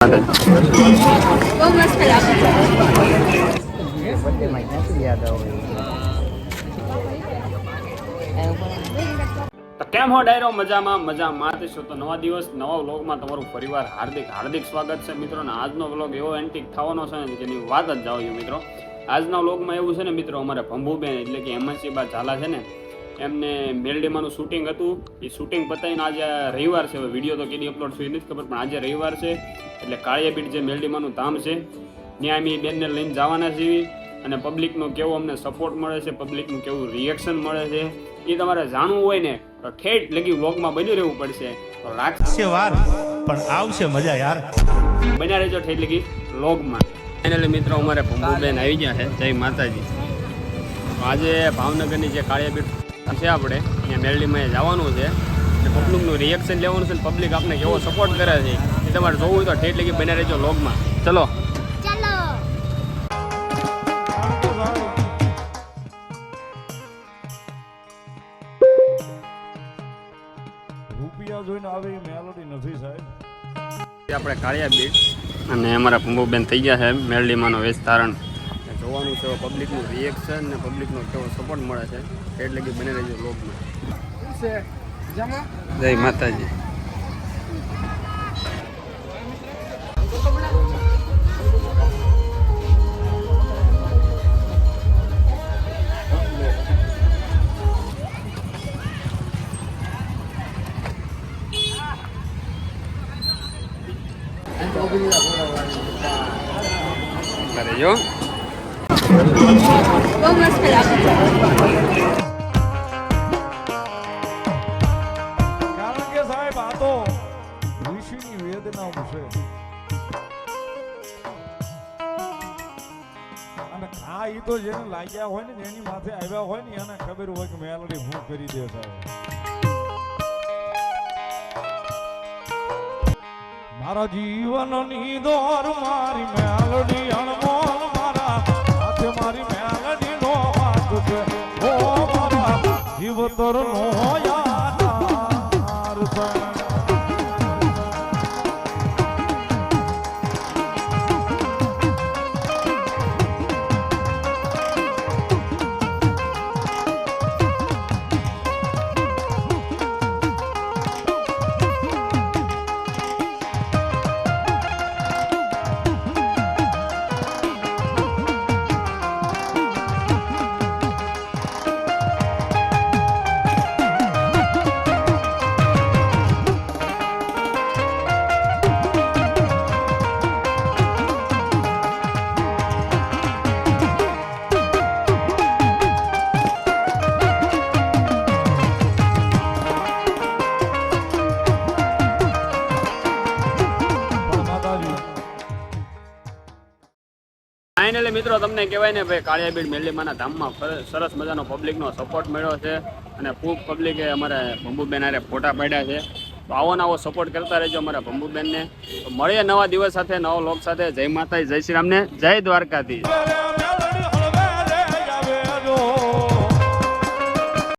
કેમ હો ડાયરો? મજામાં મજા છો તો નવા દિવસ, નવા વ્લોગમાં તમારું પરિવાર હાર્દિક હાર્દિક સ્વાગત છે મિત્રો. અને આજનો વ્લોગ એવો એન્ટિક થવાનો છે ને જેની વાત જ જાવ મિત્રો. આજના વ્લોગમાં એવું છે ને મિત્રો, અમારે ભંભુબેન એટલે કે હેમંતસિંહ બા ઝાલા છે ને એમને મેલડેમાનું શૂટિંગ હતું. એ શૂટિંગ પતાવીને આજે રવિવાર છે. હવે વીડિયો તો કેદી અપલોડ થયું એ નથી ખબર પણ આજે રવિવાર છે. એટલે કાળિયાબીટ જે મેલડીમાંનું ધામ છે ત્યાં અમે એ બેનને લઈને જવાના છીએ. અને પબ્લિકનો કેવો અમને સપોર્ટ મળે છે પબ્લિકનું કેવું રિએક્શન મળે છે એ તમારે જાણવું હોય ને તો ઠેઠ લગી વ્લોગમાં બન્યું રહેવું પડશે. તો રાખશે વાર પણ આવશે મજા યાર. બન્યા રહેજો ઠેઠ લગી વ્લોગમાં. ફાઇનલી મિત્રો અમારે ભંભુબેન આવી ગયા છે. જય માતાજી. આજે ભાવનગરની જે કાળિયાબીટ છે આપણે. ત્યાં મેરડીમાં જવાનું છે. અને પબ્લિકનું રિએક્શન લેવાનું છે પબ્લિક આપણે કેવો સપોર્ટ કરે છે. એ તમારે જોવું હોય તો ઠેઠ લગી બન્યા રહેજો લોગમાં ચલો. ચાલો. રૂપિયા જોઈને આવે એ મેલોડી નથી સાહેબ. આપણે કાળિયા બીટ અને અમારા ભંભુબેન થઈ ગયા છે મેરડીમાંનો વેશ ધારણ. જોવાનું છે પબ્લિકનું રિએક્શન ને પબ્લિકનો કેવો સપોર્ટ મળે છે, એટલે કે બને રહેજો લોકમાં જય માતાજી. કરે જો બહુ મસ્ત તો જેને લાગ્યા હોય ને, જેની માથે આવ્યા હોય ને, એને ખબર હોય કે મેલડી હું કરી દે સાહેબ. મારા જીવનની દોર મારી જીવતર નો યાર ફાઇનલી મિત્રો, તમને કહેવાય ને ભાઈ કાળિયાબીડ મેલીમાના ધામમાં સરસ મજાનો પબ્લિકનો સપોર્ટ મળ્યો છે અને ખૂબ પબ્લિકે અમારે ભંબુબેન હારે ફોટા પાડ્યા છે. તો આવો ને આવો સપોર્ટ કરતા રહેજો અમારા ભંબુબેનને. મળીએ નવા દિવસ સાથે, નવા લોક સાથે. જય માતા જય શ્રી રામને, જય દ્વારકાથી